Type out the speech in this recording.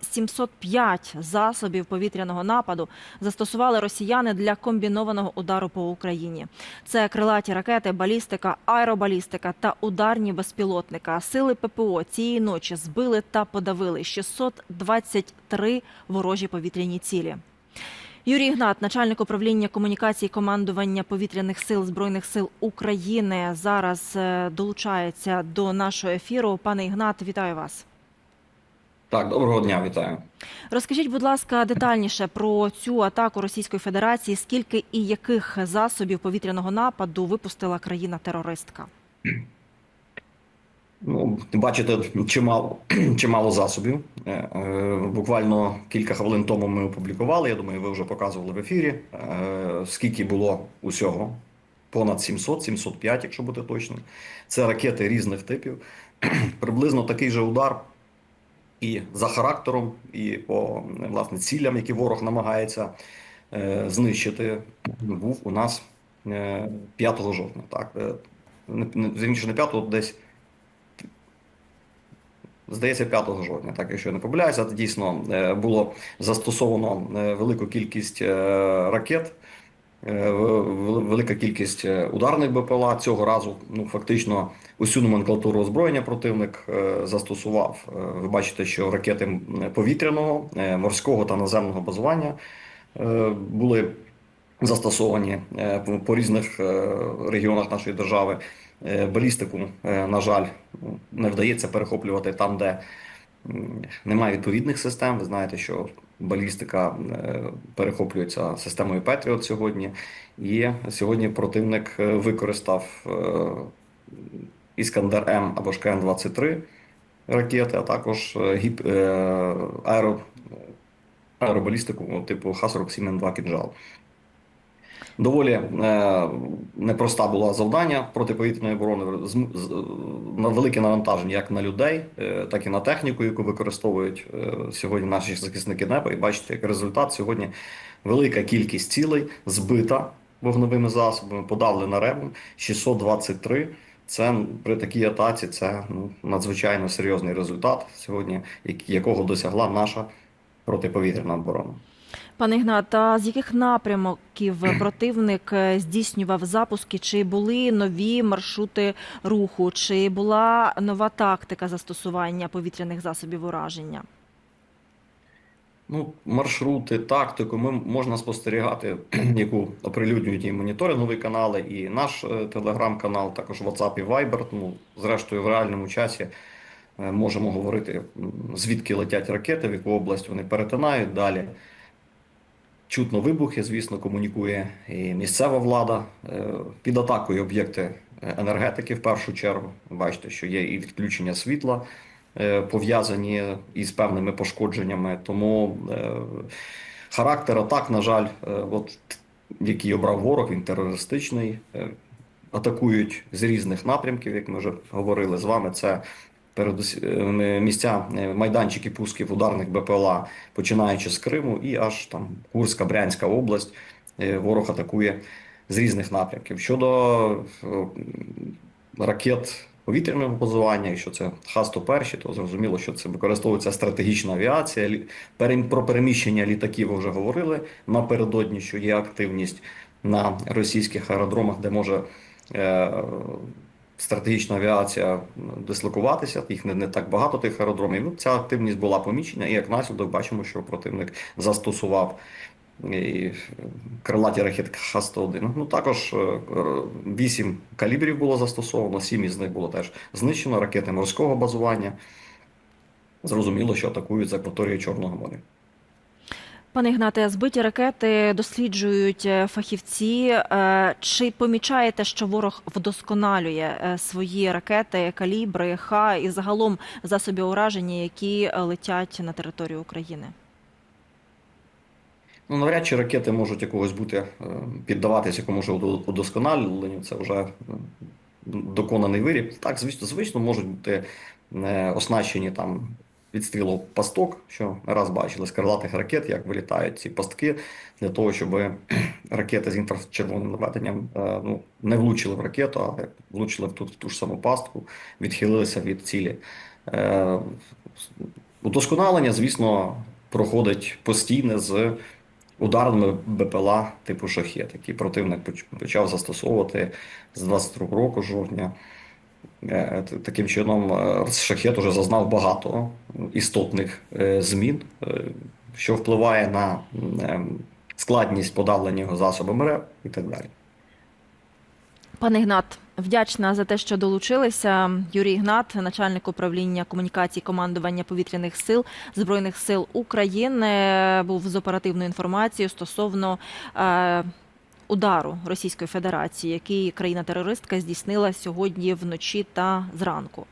705 засобів повітряного нападу застосували росіяни для комбінованого удару по Україні. Це крилаті ракети, балістика, аеробалістика та ударні безпілотника. Сили ППО цієї ночі збили та подавили 623 ворожі повітряні цілі. Юрій Ігнат, начальник управління комунікації командування повітряних сил збройних сил України, зараз е, долучається до нашого ефіру. Пане Ігнат, вітаю вас. Так, доброго дня, вітаю. Розкажіть, будь ласка, детальніше про цю атаку Російської Федерації. Скільки і яких засобів повітряного нападу випустила країна-терористка? Ну, бачите, чимало, чимало засобів. Е, е, Буквально кілька хвилин тому ми опублікували. Я думаю, ви вже показували в ефірі. е, Скільки було усього? Понад 700, 705, якщо бути точним. Це ракети різних типів. Приблизно такий же удар і за характером, і по власне цілям, які ворог намагається е, знищити, був у нас е, 5 жовтня. Так, Е, не, не, вірніше, 5, десь Здається, 5 жовтня, так якщо я не помиляюся, дійсно е, було застосовано е, велику кількість ракет, велика кількість е, ударних БПЛА. Цього разу ну фактично усю номенклатуру озброєння противник е, застосував. Е, Ви бачите, що ракети повітряного, е, морського та наземного базування е, були застосовані е, по- різних е, регіонах нашої держави. Е, Балістику, е, на жаль, ну, не вдається перехоплювати там, де немає відповідних систем. Ви знаєте, що балістика е, перехоплюється системою Петріот сьогодні, і сьогодні противник е, використав е, Іскандер М або ж КН-23 ракети, а також гіп, аеро, аеробалістику типу Х-47М2 «Кінжал». Доволі е, непроста була завдання протиповітряної оборони на велике навантаження як на людей, е, так і на техніку, яку використовують е, сьогодні наші захисники неба. І бачите, як результат сьогодні велика кількість цілей збита вогневими засобами, подавлена ребом 623. Це при такій атаці це ну, надзвичайно серйозний результат сьогодні, якого досягла наша протиповітряна оборона. Пане Ігнат, а з яких напрямків противник е, здійснював запуски? Чи були нові маршрути руху? Чи була нова тактика застосування повітряних засобів ураження? Ну, маршрути, тактику ми можна спостерігати, яку оприлюднюють і моніторингові канали, і наш е, телеграм-канал, також WhatsApp і Viber. Ну, зрештою, в реальному часі е, можемо говорити, звідки летять ракети, в яку область вони перетинають далі. Чутно вибухи, звісно, комунікує і місцева влада. Е, Під атакою об'єкти е, енергетики в першу чергу. Бачите, що є і відключення світла е, пов'язані із певними пошкодженнями. Тому характер атак, на жаль, от, який обрав ворог, він терористичний. Атакують з різних напрямків, як ми вже говорили з вами. Це передусім місця е, майданчики пусків ударних БПЛА, починаючи з Криму і аж там Курська, Брянська область. Е, Ворог атакує з різних напрямків. Щодо е, ракет повітряного базування, якщо це Х-101, то зрозуміло, що це використовується стратегічна авіація. Про переміщення літаків вже говорили напередодні, що є активність на російських аеродромах, де може е, стратегічна авіація дислокуватися. Їх не, не так багато тих аеродромів. Ну, ця активність була помічена, і як наслідок бачимо, що противник застосував і крилаті ракети Х-101. Ну також е, вісім калібрів було застосовано, сім із них було теж знищено ракети морського базування. Зрозуміло, що атакують з акваторії Чорного моря. Пане Ігнате, збиті ракети досліджують е, фахівці. Е, Чи помічаєте, що ворог вдосконалює е, свої ракети, калібри, Х і загалом засоби ураження, які летять на територію України? Ну, навряд чи ракети можуть якогось бути піддаватися якомусь удо- удосконаленню. Це вже доконаний виріб. Так, звісно, звично можуть бути оснащені там відстрілом пасток, що раз бачили з крилатих ракет, як вилітають ці пастки для того, щоб ракети з інфрачервоним наведенням е, ну, не влучили в ракету, а влучили в ту, ту ж саму пастку, відхилилися від цілі. Е, Удосконалення, звісно, проходить постійне з ударними БПЛА типу шахет, які противник почав застосовувати з 22 року жовтня. Е, Таким чином, е, шахет уже зазнав багато істотних е, змін, що впливає на е, складність подавлення його засобами РЕП і так далі. Пане Ігнат, вдячна за те, що долучилися. Юрій Ігнат, начальник управління комунікацій командування повітряних сил збройних сил України, був з оперативною інформацією стосовно удару Російської Федерації, який країна-терористка здійснила сьогодні вночі та зранку.